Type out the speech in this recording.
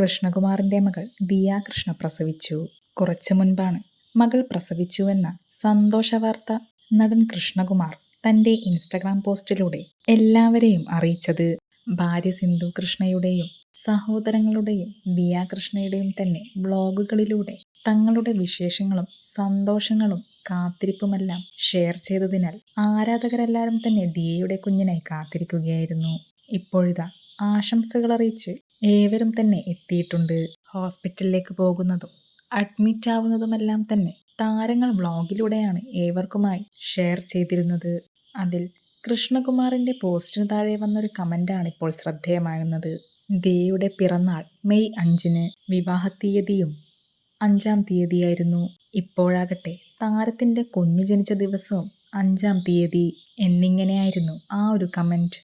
കൃഷ്ണകുമാറിന്റെ മകൾ ദിയ കൃഷ്ണ പ്രസവിച്ചു. കുറച്ചു മുൻപാണ് മകൾ പ്രസവിച്ചുവെന്ന സന്തോഷ വാർത്ത നടൻ കൃഷ്ണകുമാർ തന്റെ ഇൻസ്റ്റഗ്രാം പോസ്റ്റിലൂടെ എല്ലാവരെയും അറിയിച്ചത്. ഭാര്യ സിന്ധു കൃഷ്ണയുടെയും സഹോദരങ്ങളുടെയും ദിയ കൃഷ്ണയുടെയും തന്നെ ബ്ലോഗുകളിലൂടെ തങ്ങളുടെ വിശേഷങ്ങളും സന്തോഷങ്ങളും കാത്തിരിപ്പുമെല്ലാം ഷെയർ ചെയ്തതിനാൽ ആരാധകരെല്ലാവരും തന്നെ ദിയയുടെ കുഞ്ഞിനായി കാത്തിരിക്കുകയായിരുന്നു. ഇപ്പോഴിതാ ആശംസകൾ അറിയിച്ച് ഏവരും തന്നെ എത്തിയിട്ടുണ്ട് ഹോസ്പിറ്റലിലേക്ക് പോകുന്നതും അഡ്മിറ്റ് ആവുന്നതുമെല്ലാം തന്നെ താരങ്ങൾ വ്ളോഗിലൂടെയാണ് ഏവർക്കുമായി ഷെയർ ചെയ്തിരുന്നത്. അതിൽ കൃഷ്ണകുമാറിന്റെ പോസ്റ്റിന് താഴെ വന്നൊരു കമന്റാണ് ഇപ്പോൾ ശ്രദ്ധേയമാകുന്നത്. ദിയയുടെ പിറന്നാൾ മെയ് അഞ്ചിന് വിവാഹ തീയതിയും അഞ്ചാം തീയതിയായിരുന്നു. ഇപ്പോഴാകട്ടെ താരത്തിന്റെ കുഞ്ഞു ജനിച്ച ദിവസവും അഞ്ചാം തീയതി എന്നിങ്ങനെയായിരുന്നു ആ ഒരു കമന്റ്